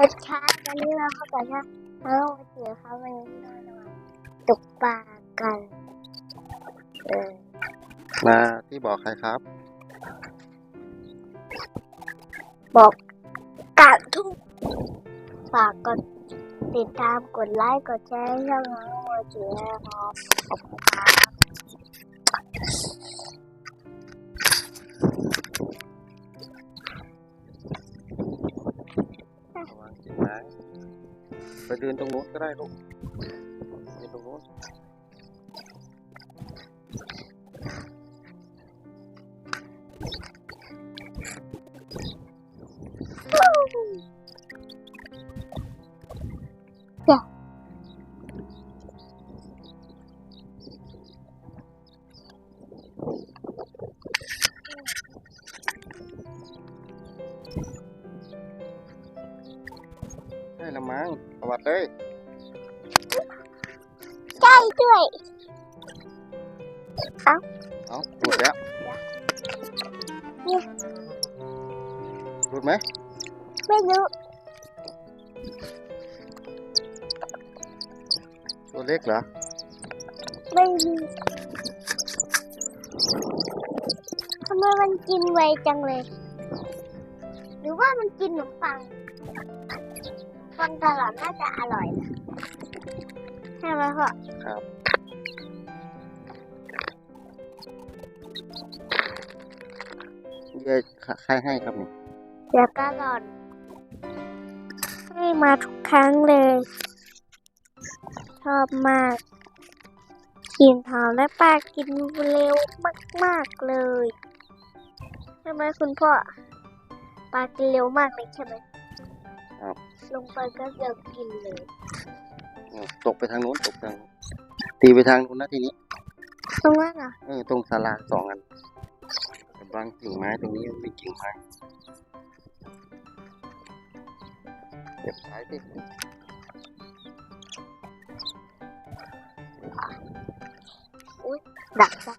รสชาติวันนี้เราเข้าใจว่าเราไปเจอเขาวันนี้เราจะมาตกปลากัน เออมาที่บอกใครครับ บอกกาทุกฝากกดติดตามกดไลค์กดแชร์ให้ช่องน้องโมจินะครับขอบคุณครับ ไปเดินตรงโน้นก็ได้ลูกเดินตรงโน้น ได้ละมั้งสวัสดีเลย ใช่ด้วย เอ้าหลุดแล้วหลุดไหม ไม่รู้ ตัวเล็กเหรอ ไม่รู้ทำไมมันกินไวจังเลย หรือว่ามันกินขนมปัง ฟังตลอดน่าจะอร่อยนะใช่ไหมพ่อเย้ใครให้ครับนี่เดี๋ยวก็หลอนให้มาทุกครั้งเลย ชอบมากกินหอมและปลากินเร็วมาก ๆ เลย ใช่ไหมคุณพ่อปลากินเร็วมากเลยใช่ไหมครับ ลงไปก็เดี๋ยวกินเลยอืมตกไปทางนู้นตกทางนู้นตีไปทางนู้นนะทีนี้ ตรงนั้นเหรอเออตรงศาลาสองอันแต่บางกิ่งไม้ตรงนี้มันเป็นกิ่งไม้เก็บสายดิดักดัก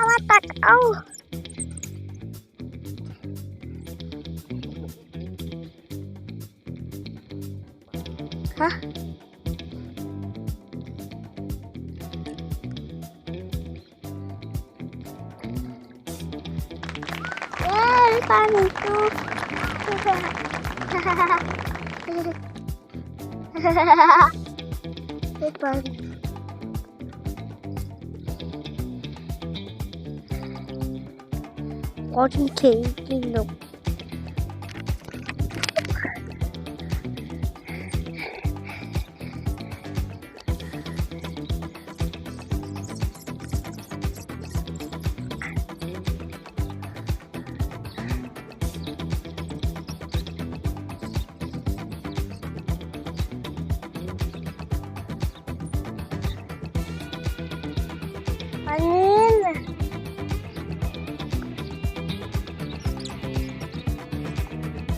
watak oh hah Yeay, kami tuh. Hahaha. Hehehe. Modern King Kingdom.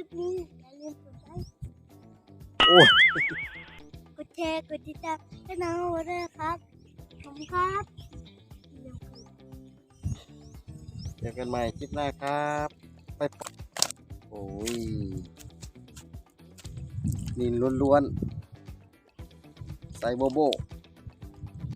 ิปนี้อย่าลืมกดไลค์โอ้ยกดแชร์กดติดตามให้น้องโอด้วยครับผมครับเจอกันใหม่คลิปหน้าครับไปโอ้ยนินล้วนๆใส่โบโบ